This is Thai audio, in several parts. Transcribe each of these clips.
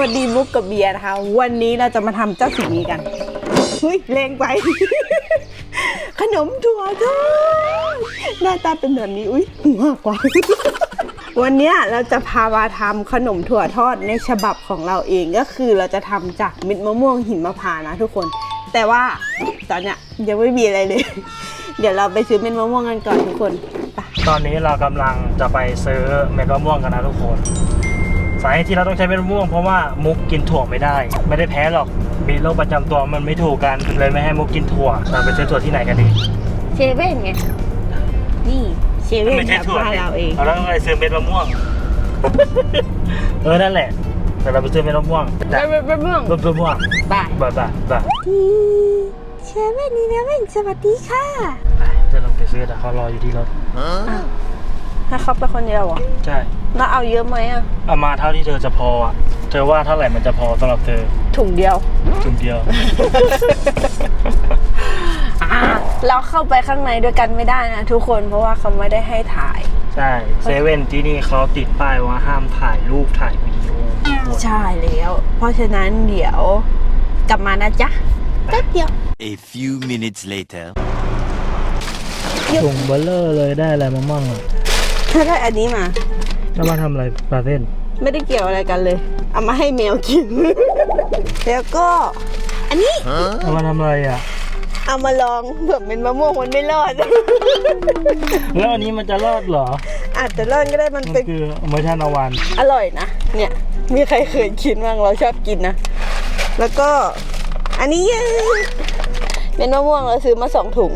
วัสดีมุกกับเบียร์นะคะ วันนี้เราจะมาทำเจ้าสิ่งนี้กันเฮ้ยแรงไป ขนมถั่วทอดหน้าตาเป็นแบบนี้อุ้ยมากกว่า วันนี้เราจะพามาทำขนมถั่วทอดในฉบับของเราเองก็คือเราจะทำจากเม็ดมะม่วงหิมพานต์นะทุกคน แต่ว่าตอนเนี้ยยังไม่มีอะไรเลย เดี๋ยวเราไปซื้อเม็ดมะม่วงกันก่อนทุกคนไปตอนนี้เรากำลังจะไปซื้อเม็ดมะม่วงกันนะทุกคน สาเหตุที่เราต้องใช้เม็ดมะม่วงเพราะว่ามุกกินถั่วไม่ได้ ไม่ได้แพ้หรอกมีโรคประจำตัวมันไม่ถูกกันเลยไม่ให้มุกกินถั่วเราไปซื้อถั่วที่ไหนกันดีเชเว่นไงนี่เชเว่นแถบบ้านเราเองเราต้องไปซื้อเม็ดมะม่วงเออนั่นแหละแต่เราไปซื้อเม็ดมะม่วงไปไปไปเมืองรถมะม่วงไปบ่าบ่าบ่าเชเว่นนี่นะเว่นสวัสดีค่ะไปจะลงไปซื้อแต่เขารออยู่ที่รถ ให้เขาไปคนเดียวเหรอใช่แล้วเอาเยอะไหมอะ เอามาเท่าที่เธอจะพออะเธอว่าเท่าไหร่มันจะพอสำหรับเธอถุงเดียว จุ่มเดียว เราเข้าไปข้างในด้วยกันไม่ได้นะทุกคนเพราะว่าเขาไม่ได้ให้ถ่าย ใช่เซเว่นที่นี่เขาติดป้ายว่าห้ามถ่ายรูปถ่ายวิดีโอใช่แล้ว เพราะฉะนั้นเดี๋ยวกลับมานะจ๊ะแป๊บเดียว A few minutes later. ถุงเบลเลอร์เลยได้อะไรมามั่งอะ ถ้าได้อันนี้มา แล้วมาทำอะไรปลาเส้น ไม่ได้เกี่ยวอะไรกันเลย เอามาให้แมวกิน แล้วก็ อันนี้ เอามาทำอะไรอะ เอามาลองเผื่อเป็นมะม่วงมันไม่รอด แล้วอันนี้มันจะรอดเหรอ อาจจะรอดก็ได้มันมันเป็นคือเมอร์ชานวันอร่อยนะ เนี่ย มีใครเคยกินบ้างเราชอบกินนะ แล้วก็ อันนี้เป็นมะม่วงเราซื้อมาสองถุง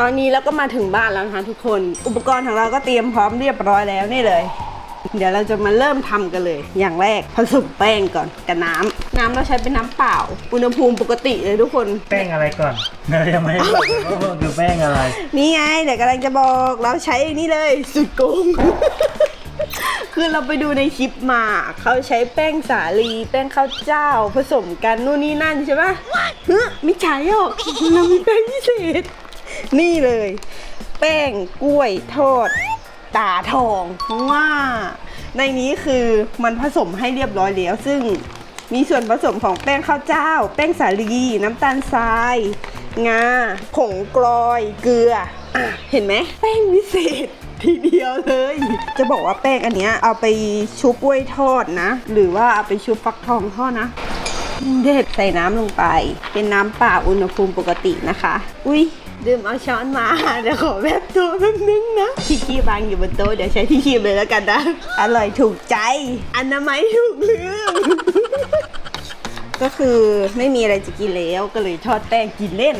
ตอนนี้เราก็มาถึงบ้านแล้วนะคะทุกคน อุปกรณ์ของเราก็เตรียมพร้อมเรียบร้อยแล้วนี่เลย เดี๋ยวเราจะมาเริ่มทำกันเลย อย่างแรกผสมแป้งก่อนกับน้ำน้ำเราใช้เป็นน้ำเปล่า อุณหภูมิปกติเลยทุกคน แป้งอะไรก่อนเรายังไม่รู้ว่าคือแป้งอะไร นี่ไงเดี๋ยวกำลังจะบอกเราใช้นี่เลยสุดโกงคือเราไปดูในคลิปมาเขาใช้แป้งสาลี แป้งข้าวเจ้า ผสมกันนู่นนี่นั่นใช่ปะเฮ้ยไม่ใช่หรอกเรามีแป้งพิเศษ นี่เลย แป้งกล้วยทอด ตาทองว่า ในนี้คือมันผสมให้เรียบร้อยแล้ว ซึ่งมีส่วนผสมของแป้งข้าวเจ้า แป้งสาลีน้ำตาลทราย งา ผงกลอย เกลืออะเห็นไหมแป้งวิเศษทีเดียวเลย จะบอกว่าแป้งอันเนี้ยเอาไปชุบกล้วยทอดนะ หรือว่าเอาไปชุบฟักทองทอดนะเด็ดใส่น้ำลงไป เป็นน้ำเปล่าอุณหภูมิปกตินะคะ อุ้ย ดื่มเอาช้อนมา เดี๋ยวขอแวบตัวแป๊บนึงนะที่คีบบางอยู่บนโต๊ะเดี๋ยวใช้ที่คีบเลยแล้วกันนะ อร่อยถูกใจอนามัยถูกลืม ก็คือไม่มีอะไรจะกินแล้วก็เลยทอดแป้งกินเล่น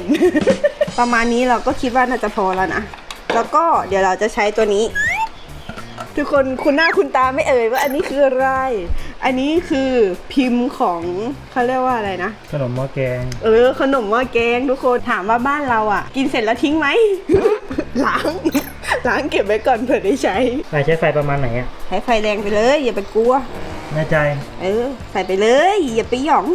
ประมาณนี้เราก็คิดว่าน่าจะพอแล้วนะ แล้วก็เดี๋ยวเราจะใช้ตัวนี้ ทุกคนคุณหน้าคุณตาไม่เอ่ยว่าอันนี้คืออะไร อันนี้คือพิมพ์ของเขาเรียกว่าอะไรนะ ขนมหม้อแกง เออ ขนมหม้อแกงทุกคนถามว่าบ้านเราอะ กินเสร็จแล้วทิ้งไหม ล้าง ล้างเก็บไว้ก่อนเผื่อได้ใช้ใส่ใช้ไฟประมาณไหนอะใช้ไฟแรงไปเลย อย่าไปกลัว แน่ใจ เออ ใส่ไปเลย อย่าไปหยอง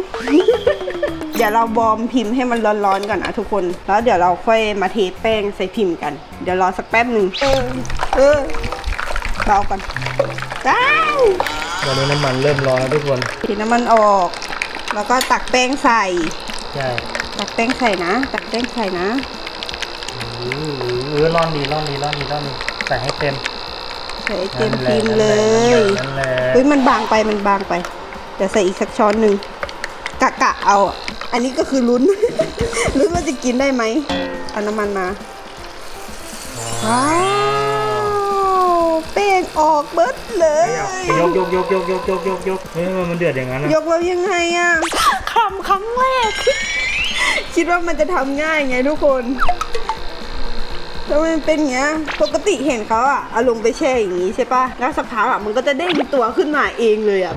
เดี๋ยวเราบอร์มพิมพ์ให้มันร้อนๆก่อนนะทุกคน แล้วเดี๋ยวเราค่อยมาเทแป้งใส่พิมพ์กัน เดี๋ยวรอสักแป๊บหนึ่งเออเออ เบาก่อนได้ตอนนี้น้ำมันเริ่มร้อนแล้วทุกคนเทน้ำมันออก แล้วก็ตักแป้งใส่ ใช่ตักแป้งใส่นะ ตักแป้งใส่นะเออร้อนดีร้อนดีร้อนดีร้อนดีใส่ให้เต็มใส่เต็มพิมพ์เลยนั่นแหละเฮ้ยมันบางไปมันบางไปเดี๋ยวใส่อีกสักช้อนหนึ่งกะกะเอาอะอันนี้ก็คือลุ้น ลุ้นว่าจะกินได้ไหมเอาน้ำมันมาว้าวแป้ง ออกเบิดเลย ยกยกยกยกยกยกยกยกเฮ้ยมันเดือดอย่างนั้นนะยกแล้วยังไงอะทำครั้งแรก คิดว่ามันจะทำง่ายไงทุกคนแล้วมันเป็นอย่างเงี้ย ปกติเห็นเขาอะเอาลงไปแช่อย่างงี้ใช่ปะแล้วสักพักอะมันก็จะเด้งตัวขึ้นมาเองเลยอะ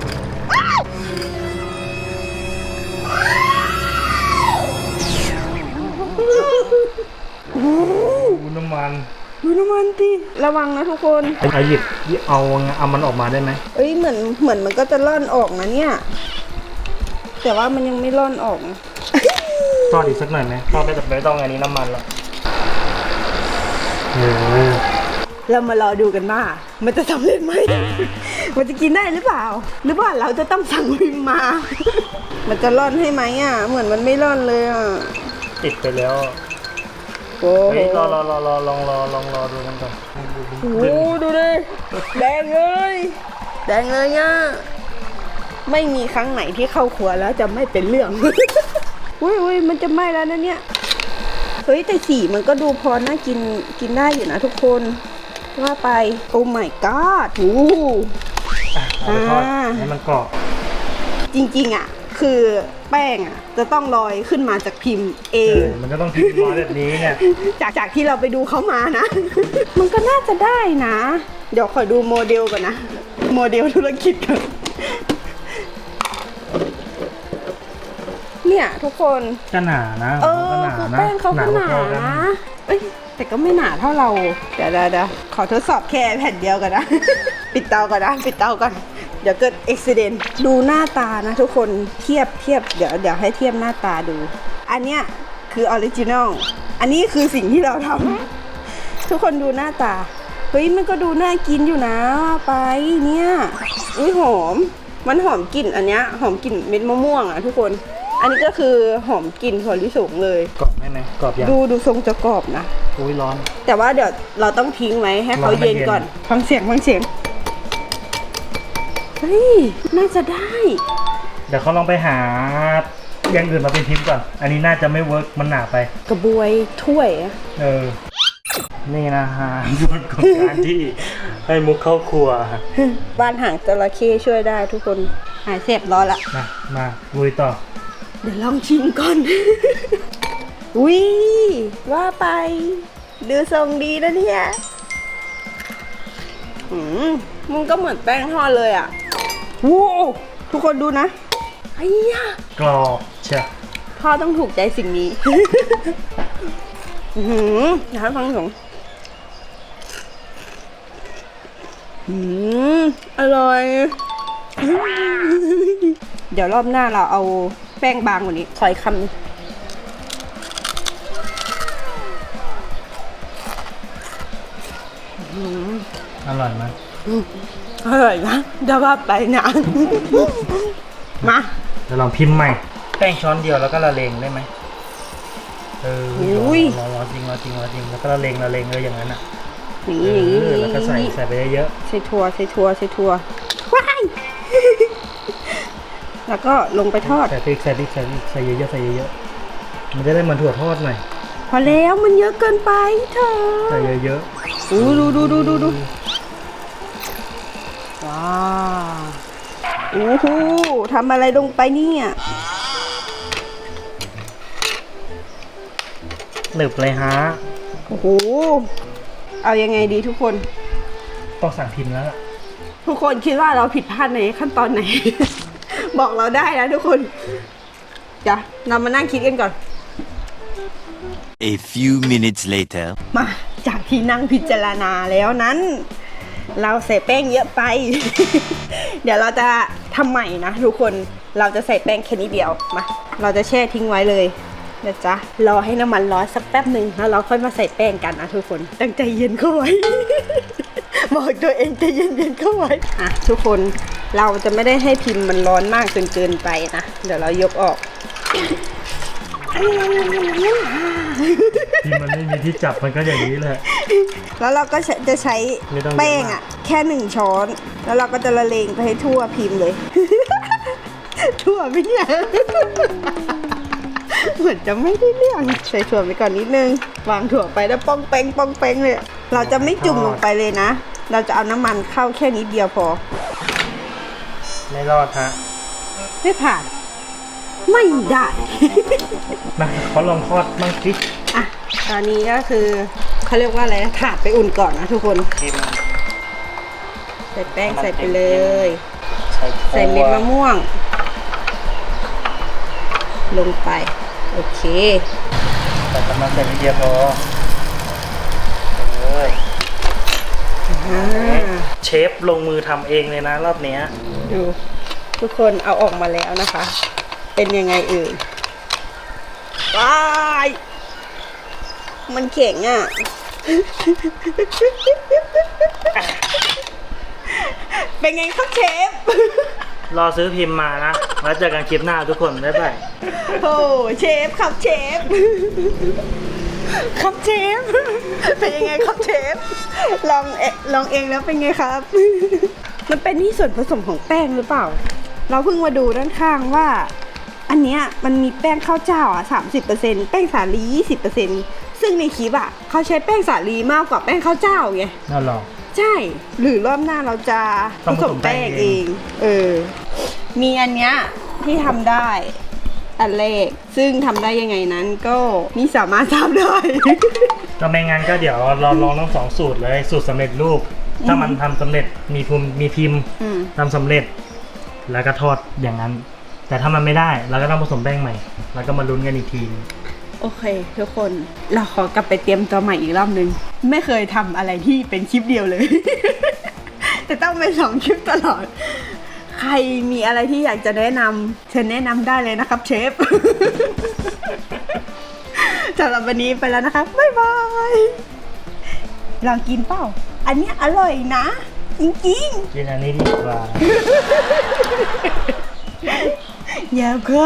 อู้น้ำมัน ดูน้ำมันดิระวังนะทุกคนเอาหยิบเอาเอามันออกมาได้ไหมเอ้ยเหมือนเหมือนมันก็จะร่อนออกนะเนี่ย แต่ว่ามันยังไม่ร่อนออกนะทอดอีกสักหน่อยไหมทอดไม่ต้องไม่ต้องอันนี้น้ำมันแล้วเออเรามารอดูกันว่ามันจะสำเร็จไหม มันจะกินได้หรือเปล่า หรือว่าเราจะต้องสั่งพิมพ์มา มันจะร่อนให้ไหมอะ เหมือนมันไม่ร่อนเลยอะ ติดไปแล้ว โอ้โหเฮ้ยรอรอรอรอลองรอลองรอดูมันก่อนโอ้โหดูดิแดงเลยแดงเลยอะไม่มีครั้งไหนที่เข้าครัวแล้วจะไม่เป็นเรื่อง อุ้ยอุ้ยมันจะไหม้แล้วนะเนี่ยเฮ้ยแต่สีมันก็ดูพอน่ากินกินได้อยู่นะทุกคนว่าไปโอ้ my god โอ้โหอะเอาไปทอดอ่าให้มันกรอบ จริงๆอะ คือแป้งอะจะต้องลอยขึ้นมาจากพิมพ์เอเองอมันก็ต้องพิมพ์ร้อยแบบนี้เนี่ยจากจากที่เราไปดูเขามานะ มันก็น่าจะได้นะ เดี๋ยวขอดูโมเดลก่อนนะ โมเดลธุรกิจก่อนเนี่ยทุกคนก็หนานะเอมันอก็หนาคือนะแป้งเขาก็หนาพอๆกันะเอ้ยแต่ก็ไม่หนาเท่าเรา เดี๋ยวเดี๋ยวเดี๋ยวขอทดสอบแค่แผ่นเดียวกันนะ ปิดเตาก่อนนะ ปิดเตาก่อนเดี๋ยวเกิดอุบิเหตุดูหน้าตานะทุกคนเทียบเทียบเดี๋ยวเดี๋ยวให้เทียบหน้าตาดู อันเนี้ยคือออริจินอลอันนี้คือสิ่งที่เราทำทุกคนดูหน้าตาเฮ้ยมันก็ดูน่ากินอยู่นะว่าไปเนี่ยอุ้ยหอม มันหอมกลิ่นอันเนี้ยหอมกลิ่นเม็ดมะม่วงอะทุกคน อันนี้ก็คือหอมกลิ่นถั่วลิสงเลย กรอบไหมไหมกรอบยังดูดูทรงจะกรอบนะ อุ้ยร้อน แต่ว่าเดี๋ยวเราต้องทิ้งไว้ให้เขารอให้มันเย็นก่อนเย็นฟังเสียงฟังเสียง เฮ้ย น่าจะได้ เดี๋ยวเขาลองไปหาอย่างอื่นมาเป็นพิมพ์ก่อน อันนี้น่าจะไม่เวิร์กมันหนาไป กระบวยถ้วยอะเออ นี่นะฮะบทของการที่ให้มุกเข้าครัวบ้านหางจระเข้ช่วยได้ทุกคน หายเสพร้อนละมามาลุยต่อ เดี๋ยวลองชิมก่อนอุ้ยว่าไป ดูทรงดีนะเนี่ย อืมมันก็เหมือนแป้งทอดเลยอะ ว้าวทุกคนดูนะไอ้ยะกรอบเชียพ่อต้องถูกใจสิ่งนี้ อือหืออยากให้ฟังเสียงอืมอร่อย เดี๋ยวรอบหน้าเราเอาแป้งบางกว่านี้ขออีกคำหนึ่งอร่อยไหม อ ร่อยนะเดี๋ยวว่าไปนะ มาเดี๋ยวลองพิมพ์ใหม่ แป้งช้อนเดียวแล้วก็ละเลงได้ไหมเอออุ้ยรอรอจริงรอจริงรอจริงแล้วก็ละเลงละเลงเลยอย่างนั้นอะอย่างเอนี้อย่างนี้อแล้วก็ใส่ใส่ไปเยอะใส่ถั่วใส่ถั่วใส่ถั่วว้ายแล้วก็ลงไปทอดๆใส่พริกใส่พริกใส่พริกใส่เยอะๆใส่เยอะๆมันจะได้เหมันถั่วทอดหน่อยพอแล้วมันเยอะเกินไปเธอใส่เยอะดูดูดูดูดูดูว้าว โอ้โหทำอะไรลงไปเนี่ยๆหนึบเลยฮะ โอ้โห เอายังไงดีทุกคน ต้องสั่งพิมพ์แล้วล่ะ ทุกคนคิดว่าเราผิดพลาดในขั้นตอนไหน บอกเราได้นะทุกคนเดี๋ยวเรามานั่งคิดกันก่อน A few minutes later. มาจากที่นั่งพิจารณาแล้วนั้น เราใส่แป้งเยอะไป เดี๋ยวเราจะทำใหม่นะทุกคนเราจะใส่แป้งแค่นี้เดียวมาเราจะแช่ทิ้งไว้เลยนะจ๊ะรอให้น้ำมันร้อนสักแป๊บหนึ่งแล้วเราค่อยมาใส่แป้งกันนะทุกคนตั้งใจเย็นเข้าไว้บอกตัวเองใจเย็นๆเข้าไว้อะทุกคนเราจะไม่ได้ให้พิมพ์มันร้อนมากจนเกินไปนะ เดี๋ยวเรายกออก พิมพ์มันไม่มีที่จับมันก็อย่างนี้แหละ แล้วเราก็จะใช้ไม่ต้องเยอะแป้งอะ แค่หนึ่งช้อน แล้วเราก็จะละเลงไปให้ทั่วพิมพ์เลย ทั่วไปเนี่ย เหมือนจะไม่ได้เรื่องใส่ถั่วไปก่อนนิดนึง วางถั่วไปแล้วป้องแป้งป้องแป้งเลย เราจะไม่จุ่มลงไปเลยนะ เราจะเอาน้ำมันเข้าแค่นิดเดียวพอ ไม่รอดฮะ ไม่ผ่าน ไม่ได้ มาเขาลองทอดบ้างสิอะ ตอนนี้ก็คือเขาเรียกว่าอะไรนะถาดไปอุ่นก่อนนะทุกคนพิมพ์ใส่แป้งใส่ไปเลย ใส่ใส่เม็ดมะม่วง ลงไป โอเค ใส่ประมาณใส่นิดเดียวพอเอออ่าเชฟลงมือทำเองเลยนะรอบเนี้ย ดู ทุกคนเอาออกมาแล้วนะคะ เป็นยังไงเอ่ยว้ายมันเข็งอะ เป็นไงครับเชฟ รอซื้อพิมพ์มานะ แล้วเจอกันคลิปหน้าทุกคน บ๊ายบาย โอ้เชฟครับเชฟ ครับเชฟ เป็นยังไงครับเชฟ ลองเอลองเองแล้วเป็นไงครับ มันเป็นที่ส่วนผสมของแป้งหรือเปล่า เราเพิ่งมาดูด้านข้างว่า อันเนี้ยมันมีแป้งข้าวเจ้าอะสามสิบเปอร์เซ็นแป้งสาลียี่สิบเปอร์เซ็นซึ่งในคลิปอะเขาใช้แป้งสาลีมากกว่าแป้งข้าวเจ้าไงน่าลองใช่ หรือรอบหน้าเราจะผต้องสผสมมแป้แป้งงเอเองงเออ มีอันเนี้ยที่ทำได้อันแรกซึ่งทำได้ยังไงนั้นก็นี่สามารถทำได้ก็ไม่งั้นก็เดี๋ยวเราลองทั้งสองสูตรเลยสูตรสำเร็จรูป ถ้ามันทำสำเร็จมีพิมพ์มีพิมพ์อืมทำสำเร็จ แล้วก็ทอดอย่างนั้น แต่ถ้ามันไม่ได้เราก็ต้องผสมแป้งใหม่ แล้วก็มาลุ้นกันอีกทีนึงโอเค ทุกคนเราขอกลับไปเตรียมตัวใหม่อีกรอบนึง ไม่เคยทำอะไรที่เป็นคลิปเดียวเลย แต่ต้องเป็นสองคลิปตลอด ใครมีอะไรที่อยากจะแนะนำเชิญแนะนำได้เลยนะครับเชฟ สำหรับวันนี้ไปแล้วนะครับบ๊ายบายลองกินเปล่า อันเนี้ยอร่อยนะ จริงกินอันนี้ดีกว่า ๆอย่าใคร